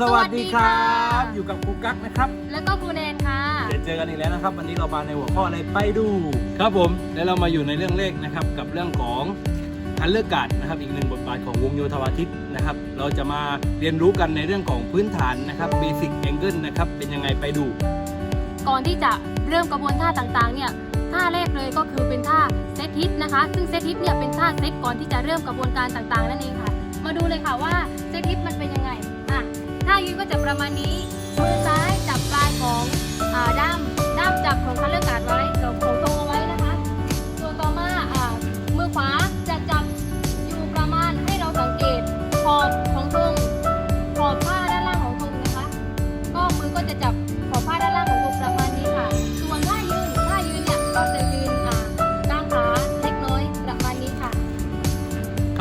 ดีครับ อยู่กับครูกั๊กนะครับ แล้วก็ครูแนนค่ะเดี๋ยวเจอกันอีกแล้วนะครับ วันนี้เรามาในหัวข้ออะไรไปดู ครับผมแล้วเรามาอยู่ในเรื่องเลขนะครับ กับเรื่องของอันเลือกการดนะครับ อีกหนึ่งบทบาทของวงโยธวาทิตนะครับ เราจะมาเรียนรู้กันในเรื่องของพื้นฐานนะครับ Basic Angle นะครับเป็นยังไงไปดู ก่อนที่จะเริ่มกระบวนท่าต่างๆ เนี่ยท่าแรกเลยก็คือเป็นท่าเซตฮิตนะคะ ซึ่งเซตฮิตเนี่ยเป็นท่าเซตก่อนที่จะเริ่มกระบวนการต่างๆ นั่นเองค่ะ มาดูเลยค่ะว่า ยืนก็จะประมาณนี้ มือซ้ายจับปลายของอด้ามด้ามจับของคันเลือกการดไว้ของของ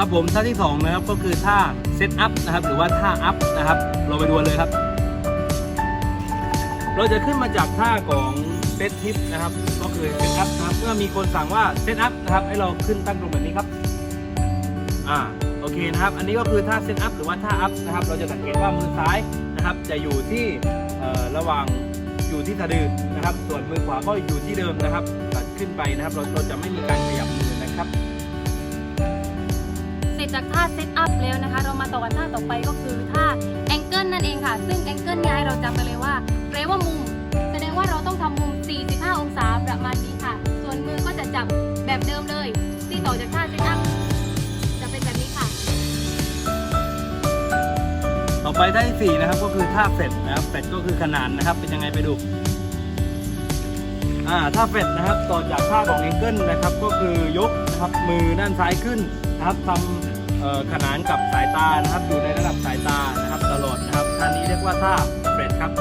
ครับผมท่าที่สองนะครับก็คือท่าเซตอัพนะครับหรือว่าท่าอัพนะครับ เราไปดูเลยครับ เราจะขึ้นมาจากท่าของเซตทิปนะครับ ก็คือเซตอัพนะครับเมื่อมีคนสั่งว่าเซตอัพนะครับให้เราขึ้นตั้งตรงแบบนี้ครับอ่าโอเคนะครับ อันนี้ก็คือท่าเซตอัพหรือว่าท่าอัพนะครับ เราจะสังเกตว่ามือซ้ายนะครับ จะอยู่ที่เอ่อระหว่างอยู่ที่สะดือนะครับ ส่วนมือขวาก็อยู่ที่เดิมนะครับตัดขึ้นไปนะครับ เราเราจะไม่มีการขยับมือนะครับ จากท่าเซตอัพแล้วนะคะ เรามาต่อกันท่าต่อไปก็คือท่าแองเกิลนั่นเองค่ะ ซึ่งแองเกิลเนี่ยให้เราจำไปเลยว่าแปลว่ามุม แสดงว่าเราต้องทำมุม 45 องศาประมาณนี้ค่ะ ส่วนมือก็จะจับแบบเดิมเลย ที่ต่อจากท่าเซตอัพจะเป็นแบบนี้ค่ะ ต่อไปท่าที่สี่นะครับก็คือท่าเฟดนะครับเฟดก็คือขนานนะครับ เป็นยังไงไปดูอ่าท่าเฟดนะครับต่อจากท่าของแองเกิลนะครับก็คือยกนะครับมือด้านซ้ายขึ้นนะครับทำ ขนานกับสายตานะครับอยู่ในระดับสายตานะครับตลอดนะครับท่านี้เรียกว่าท่าเฟดครับ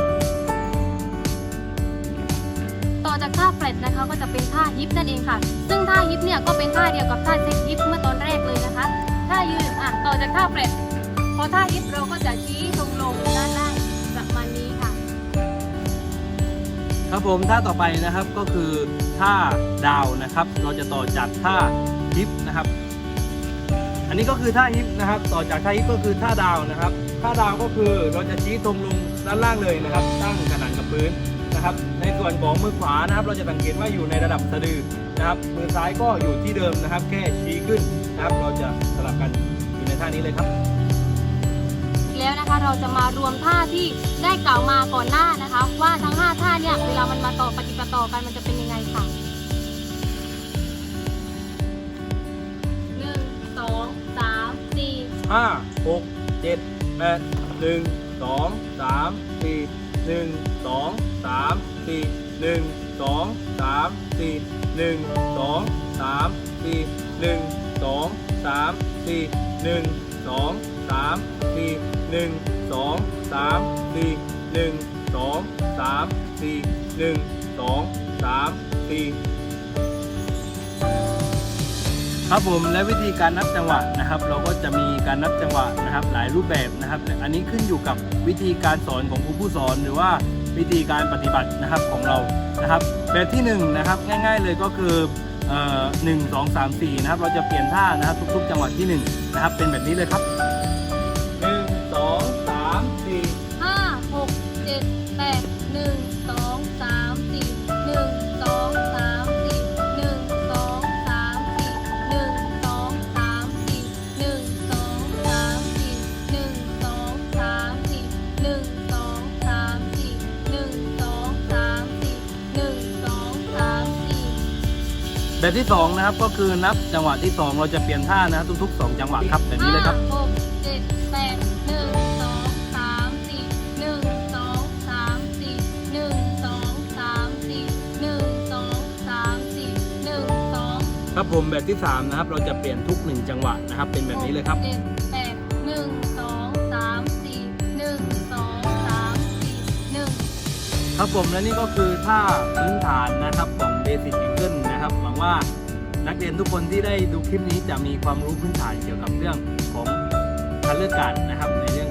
ต่อจากท่าเฟลตนะคะก็จะเป็นท่าฮิปนั่นเองค่ะ ซึ่งท่าฮิปเนี่ยก็เป็นท่าเดียวกับท่าเซ็กฮิปเมื่อตอนแรกเลยนะคะท่ายืนอะต่อจากท่าเฟลตพอท่าฮิปเราก็จะชี้ตรงลงด้านล่างประมาณนี้ค่ะ ครับผมท่าต่อไปนะครับก็คือท่าดาวนะครับ เราจะต่อจากท่าฮิปนะครับ อันนี้ก็คือท่าฮิปนะครับ ต่อจากท่าฮิปก็คือท่าดาวนะครับ ท่าดาวก็คือเราจะชี้ตรงลงด้านล่างเลยนะครับ ตั้งขนานกับพื้นนะครับ ในส่วนของมือขวานะครับ เราจะสังเกตว่าอยู่ในระดับสะดือนะครับ มือซ้ายก็อยู่ที่เดิมนะครับ แค่ชี้ขึ้นนะครับ เราจะสลับกันอยู่ในท่านี้เลยครับแล้วนะคะเราจะมารวมท่าที่ได้กล่าวมาก่อนหน้านะคะ ว่าทั้ง 5 ท่าเนี่ยเวลามันมาต่อปฏิปต่อกันมันจะเป็นยังไงค่ะหนึ่งสอง ห้าหกเจ็ดแปดหนึ่งสองสามสี่หนึ่งสองสามสี่หนึ่งสองสามสี่หนึ่งสองสามสี่หนึ่งสองสามสี่หนึ่งสองสามสี่หนึ่งสองสามสี่หนึ่งสองสามสี่หนึ่งสองสามสี่ ครับผมและวิธีการนับจังหวะนะครับ เราก็จะมีการนับจังหวะนะครับ หลายรูปแบบนะครับ แต่อันนี้ขึ้นอยู่กับวิธีการสอนของครูผู้สอน หรือว่าวิธีการปฏิบัตินะครับของเรานะครับ แบบที่หนึ่งนะครับง่าย ๆเลยก็คือเอ่อหนึ่งสองสามสี่นะครับ เราจะเปลี่ยนท่านะครับทุก ๆ จังหวะที่หนึ่งนะครับเป็นแบบนี้เลยครับ แบบที่สองนะครับก็คือนับจังหวะที่สองเราจะเปลี่ยนท่านะครับทุกๆสองจังหวะครับแบบนี้เลยครับ ห้าหกเจ็ดแปดหนึ่งสองสามสี่หนึ่งสองสามสี่หนึ่งสองสามสี่หนึ่งสองสามสี่หนึ่งสองครับผมแบบที่ 3 นะครับ เราจะเปลี่ยนทุก 1 จังหวะนะครับ เป็นแบบนี้เลยครับเจ็ดแปดหนึ่งสองสามสี่หนึ่งสองสามสี่หนึ่ง ครับผมและนี่ก็คือท่าพื้นฐานนะครับของ Basic Angle นะครับ หวังว่านักเรียนทุกคนที่ได้ดูคลิปนี้จะมีความรู้พื้นฐานเกี่ยวกับเรื่องของการเลือกการนะครับในเรื่อง